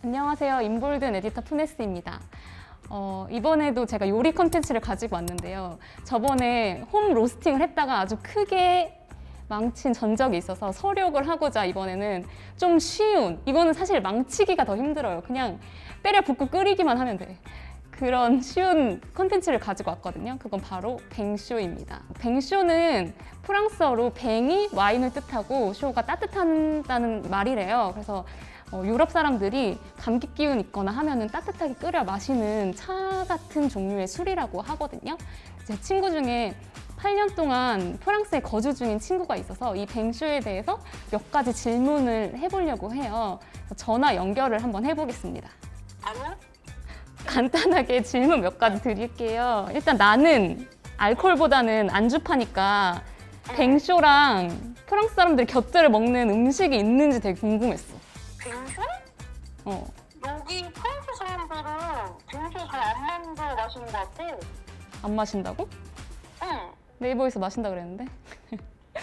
안녕하세요. 인볼든 에디터 푸네스입니다. 어, 이번에도 제가 요리 컨텐츠를 가지고 왔는데요. 저번에 홈 로스팅을 했다가 아주 크게 망친 전적이 있어서 서력을 하고자 이번에는 좀 쉬운, 이거는 사실 망치기가 더 힘들어요. 그냥 때려 붓고 끓이기만 하면 돼. 그런 쉬운 컨텐츠를 가지고 왔거든요. 그건 바로 뱅쇼입니다. 뱅쇼는 프랑스어로 뱅이 와인을 뜻하고 쇼가 따뜻한다는 말이래요. 그래서 어, 유럽 사람들이 감기 기운 있거나 하면은 따뜻하게 끓여 마시는 차 같은 종류의 술이라고 하거든요. 제 친구 중에 8년 동안 프랑스에 거주 중인 친구가 있어서 이 뱅쇼에 대해서 몇 가지 질문을 해보려고 해요. 전화 연결을 한번 해보겠습니다. 간단하게 질문 몇 가지 드릴게요. 일단 나는 알코올보다는 안주파니까 뱅쇼랑 프랑스 사람들이 곁들여 먹는 음식이 있는지 되게 궁금했어. 뱅쇼? 어. 여기 프랑스 사람들은 뱅쇼 잘안 만들어 마시는 것 같고 안 마신다고? 응 네이버에서 마신다 그랬는데?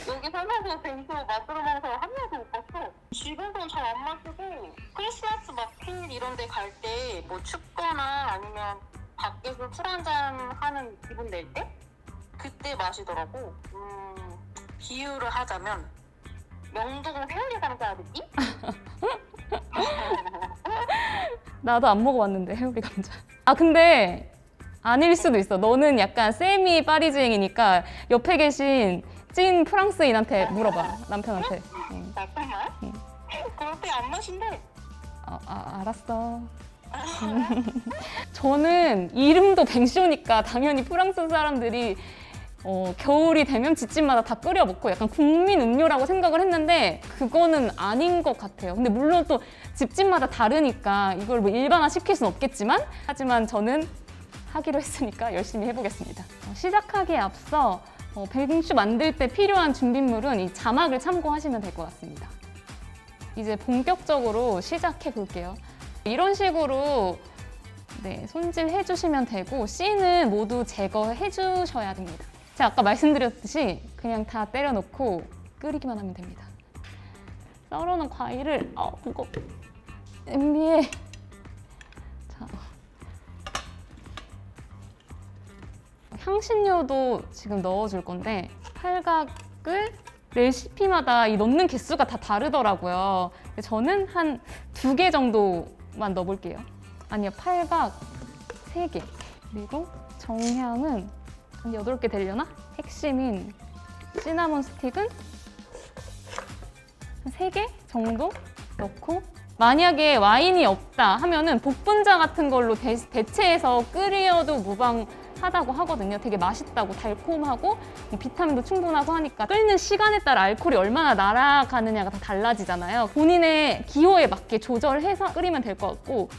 여기 살면서 뱅쇼 만들어 사람 한 명도 못 봤어 지금은 잘안 마시고 크리스마스 마켓 이런 데 갈 때 뭐 춥거나 아니면 밖에서 술 한잔 하는 기분 낼 때? 그때 마시더라고 음 비유를 하자면 명동 회오리 감자 느낌? 나도 안 먹어봤는데 우리 감자. 아 근데 아닐 수도 있어. 너는 약간 세미 파리지앵이니까 옆에 계신 찐 프랑스인한테 물어봐 남편한테. 응. 잠깐만 응. 그렇게 안 마신대 아, 아, 알았어. 저는 이름도 뱅쇼니까 당연히 프랑스 사람들이 어, 겨울이 되면 집집마다 다 끓여 먹고 약간 국민 음료라고 생각을 했는데 그거는 아닌 것 같아요. 근데 물론 또 집집마다 다르니까 이걸 뭐 일반화 시킬 수는 없겠지만 하지만 저는 하기로 했으니까 열심히 해보겠습니다. 어, 시작하기에 앞서 어, 뱅쇼 만들 때 필요한 준비물은 이 자막을 참고하시면 될 것 같습니다. 이제 본격적으로 시작해 볼게요. 이런 식으로 네, 손질 해 주시면 되고 씨는 모두 제거해 주셔야 됩니다. 제가 아까 말씀드렸듯이 그냥 다 때려 놓고 끓이기만 하면 됩니다. 썰어놓은 과일을 어, 무거 냄비에 자 향신료도 지금 넣어줄 건데 팔각을 레시피마다 이 넣는 개수가 다 다르더라고요. 저는 한 두 개 정도만 넣어볼게요. 아니요, 팔각 세 개. 그리고 정향은 한 여덟 개 되려나? 핵심인 시나몬 스틱은 한세개 정도 넣고 만약에 와인이 없다 하면은 복분자 같은 걸로 대, 대체해서 끓여도 무방 하다고 하거든요. 되게 맛있다고 달콤하고 뭐 비타민도 충분하고 하니까 끓는 시간에 따라 알코올이 얼마나 날아가느냐가 다 달라지잖아요. 본인의 기호에 맞게 조절해서 끓이면 될 것 같고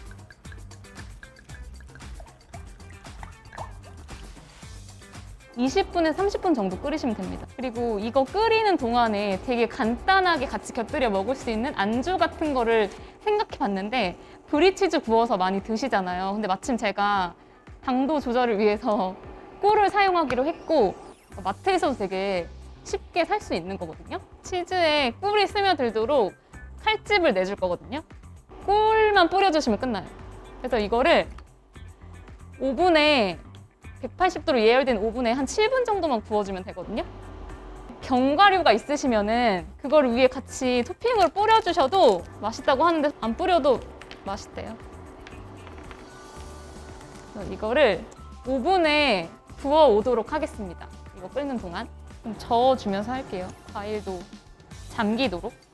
20분에서 30분 정도 끓이시면 됩니다. 그리고 이거 끓이는 동안에 되게 간단하게 같이 곁들여 먹을 수 있는 안주 같은 거를 생각해 봤는데 브리치즈 구워서 많이 드시잖아요. 근데 마침 제가 당도 조절을 위해서 꿀을 사용하기로 했고 마트에서도 되게 쉽게 살 수 있는 거거든요. 치즈에 꿀이 스며들도록 칼집을 내줄 거거든요. 꿀만 뿌려주시면 끝나요. 그래서 이거를 오븐에 180도로 예열된 오븐에 한 7분 정도만 구워주면 되거든요. 견과류가 있으시면은 그걸 위에 같이 토핑으로 뿌려주셔도 맛있다고 하는데 안 뿌려도 맛있대요. 이거를 오븐에 구워 오도록 하겠습니다. 이거 끓는 동안 좀 저어주면서 할게요. 과일도 잠기도록.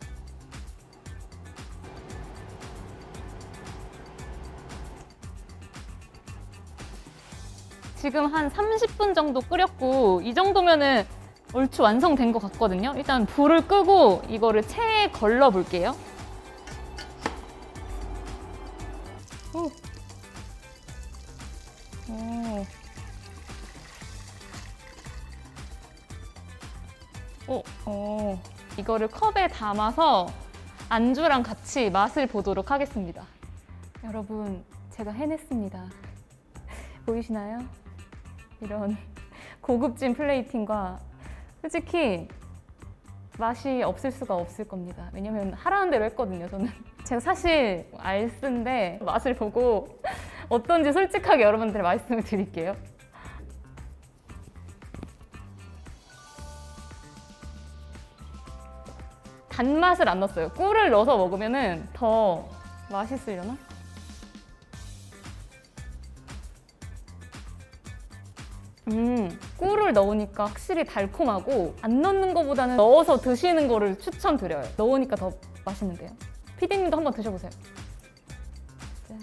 지금 한 30분 정도 끓였고 이 정도면은 얼추 완성된 것 같거든요. 일단 불을 끄고 이거를 체에 걸러 볼게요. 오. 오. 오, 오. 이거를 컵에 담아서 안주랑 같이 맛을 보도록 하겠습니다. 여러분, 제가 해냈습니다. 보이시나요? 이런 고급진 플레이팅과 솔직히 맛이 없을 수가 없을 겁니다. 왜냐면 하라는 대로 했거든요, 저는. 제가 사실 알쓴데 맛을 보고 어떤지 솔직하게 여러분들 말씀을 드릴게요. 단맛을 안 넣었어요. 꿀을 넣어서 먹으면은 더 맛있으려나? 음, 꿀을 넣으니까 확실히 달콤하고 안 넣는 것보다는 넣어서 드시는 거를 추천드려요. 넣으니까 더 맛있는데요. 피디님도 한번 드셔보세요. 짠.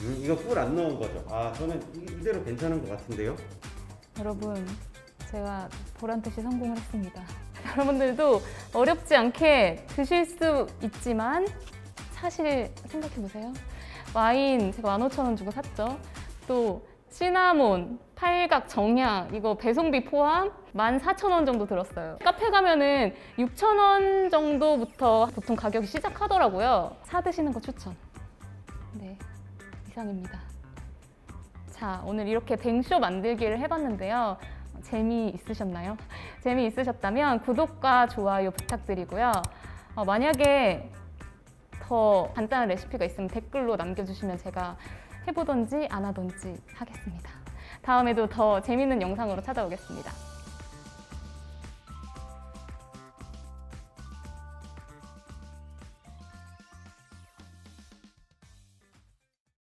음, 이거 꿀 안 넣은 거죠? 아 저는 이- 이대로 괜찮은 것 같은데요? 여러분, 제가 보란 듯이 성공을 했습니다. 여러분들도 어렵지 않게 드실 수 있지만 사실 생각해 보세요. 와인 제가 15,000원 주고 샀죠. 또 시나몬, 팔각, 정향 이거 배송비 포함 14,000원 정도 들었어요. 카페 가면은 6,000원 정도부터 보통 가격이 시작하더라고요. 사 드시는 거 추천. 네, 이상입니다. 자, 오늘 이렇게 뱅쇼 만들기를 해봤는데요. 재미 있으셨나요? 재미 있으셨다면 구독과 좋아요 부탁드리고요. 어, 만약에 더 간단한 레시피가 있으면 댓글로 남겨주시면 제가 해보던지 안 하던지 하겠습니다. 다음에도 더 재밌는 영상으로 찾아오겠습니다.